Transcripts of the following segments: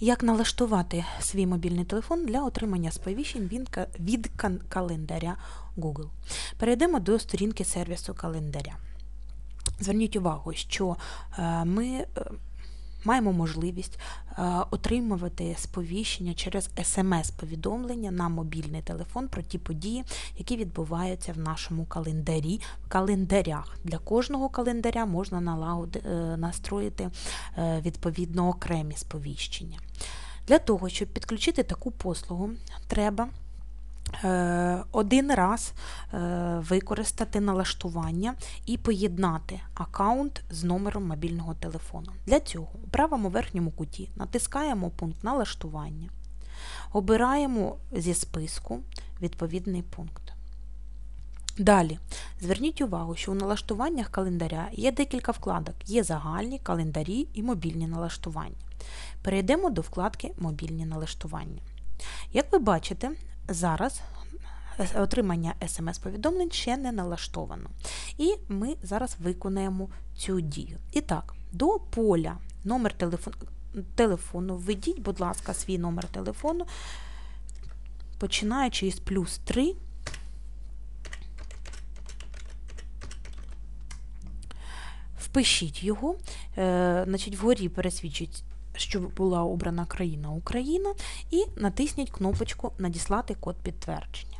Як налаштувати свій мобільний телефон для отримання сповіщень від календаря Google? Перейдемо до сторінки сервісу календаря. Зверніть увагу, що е, ми е, маємо можливість е, отримувати сповіщення через смс-повідомлення на мобільний телефон про ті події, які відбуваються в нашому календарі, в календарях. Для кожного календаря можна налагоди, е, настроїти е, відповідно окремі сповіщення. Для того, щоб підключити таку послугу, треба один раз е, використати налаштування і поєднати аккаунт з номером мобільного телефону. Для цього у правому верхньому куті натискаємо пункт налаштування, обираємо зі списку відповідний пункт. Далі, зверніть увагу, що у налаштуваннях календаря є декілька вкладок: є загальні, календарі і мобільні налаштування. Перейдемо до вкладки Мобільні налаштування. Як ви бачите, зараз е, отримання смс-повідомлень ще не налаштовано. І ми зараз виконаємо цю дію. І так, до поля номер телефону, телефону введіть, будь ласка, свій номер телефону, починаючи із плюс 3. Впишіть його, е, значить, вгорі пересвідчить, що була обрана країна Україна, і натисніть кнопочку Надіслати код підтвердження.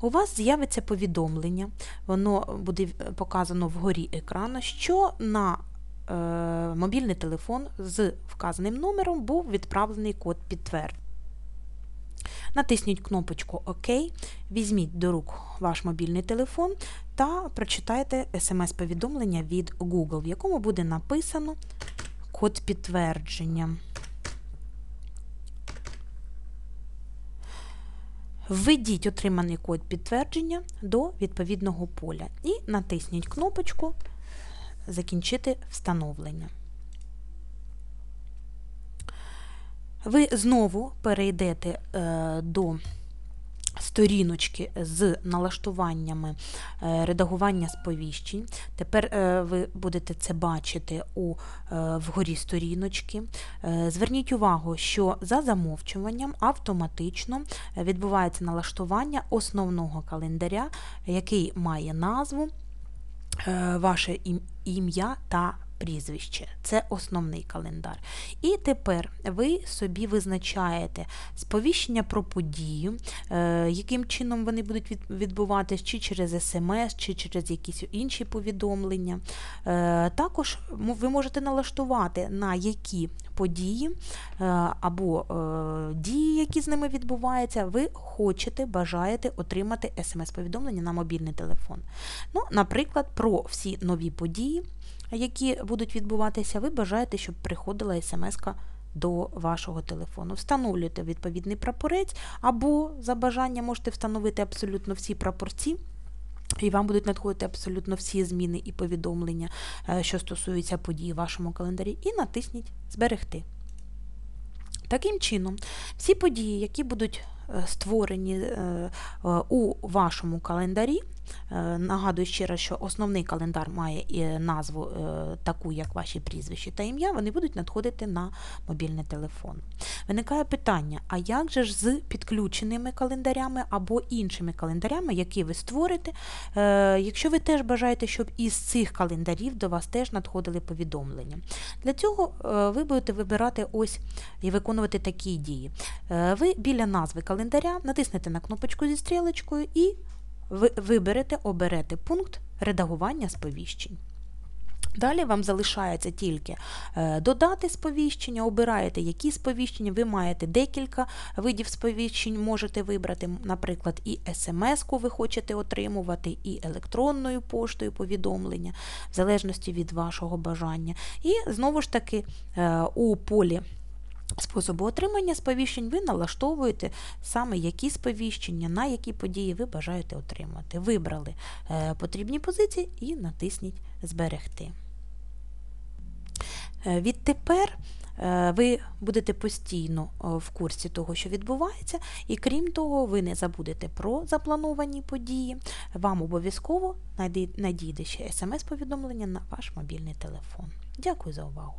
У вас з'явиться повідомлення, воно буде показано вгорі екрану, що на е, мобільний телефон з вказаним номером був відправлений код підтвердження. Натисніть кнопочку ОК, візьміть до рук ваш мобільний телефон та прочитайте смс-повідомлення від Google, в якому буде написано код підтвердження. Введіть отриманий код підтвердження до відповідного поля і натисніть кнопочку Закінчити встановлення. Ви знову перейдете е, до сторіночки з налаштуваннями е, редагування сповіщень. Тепер е, ви будете це бачити у, вгорі сторіночки. Зверніть увагу, що за замовчуванням автоматично відбувається налаштування основного календаря, який має назву, ваше ім'я та прізвище. Це основний календар. І тепер ви собі визначаєте сповіщення про подію, е, яким чином вони будуть від- відбуватись, чи через смс, чи через якісь інші повідомлення. Е, Також ви можете налаштувати, на які події е, або е, дії, які з ними відбуваються, ви хочете, бажаєте отримати смс-повідомлення на мобільний телефон. Ну, наприклад, про всі нові події, які будуть відбуватися, ви бажаєте, щоб приходила смс до вашого телефону. Встановлюєте відповідний прапорець, або за бажанням можете встановити абсолютно всі прапорці. І вам будуть надходити абсолютно всі зміни і повідомлення, е, що стосуються подій в вашому календарі, і натисніть Зберегти. Таким чином, всі події, які будуть е, створені е, у вашому календарі, нагадую ще раз, що основний календар має е, назву е, таку, як ваші прізвища та ім'я, вони будуть надходити на мобільний телефон. Виникає питання: а як же ж з підключеними календарями або іншими календарями, які ви створите, е, якщо ви теж бажаєте, щоб із цих календарів до вас теж надходили повідомлення? Для цього е, ви будете вибирати ось і виконувати такі дії. Е, Ви біля назви календаря натиснете на кнопочку зі стрілочкою і ви виберете, оберете пункт редагування сповіщень. Далі вам залишається тільки е, додати сповіщення, обираєте, які сповіщення, ви маєте декілька видів сповіщень, можете вибрати, наприклад, і смс-ку ви хочете отримувати, і електронною поштою повідомлення, в залежності від вашого бажання. І знову ж таки е, у полі способу отримання сповіщень ви налаштовуєте саме які сповіщення, на які події ви бажаєте отримати. Вибрали е, потрібні позиції і натисніть Зберегти. Е, Відтепер е, ви будете постійно в курсі того, що відбувається, і крім того, ви не забудете про заплановані події. Вам обов'язково надійде ще смс-повідомлення на ваш мобільний телефон. Дякую за увагу.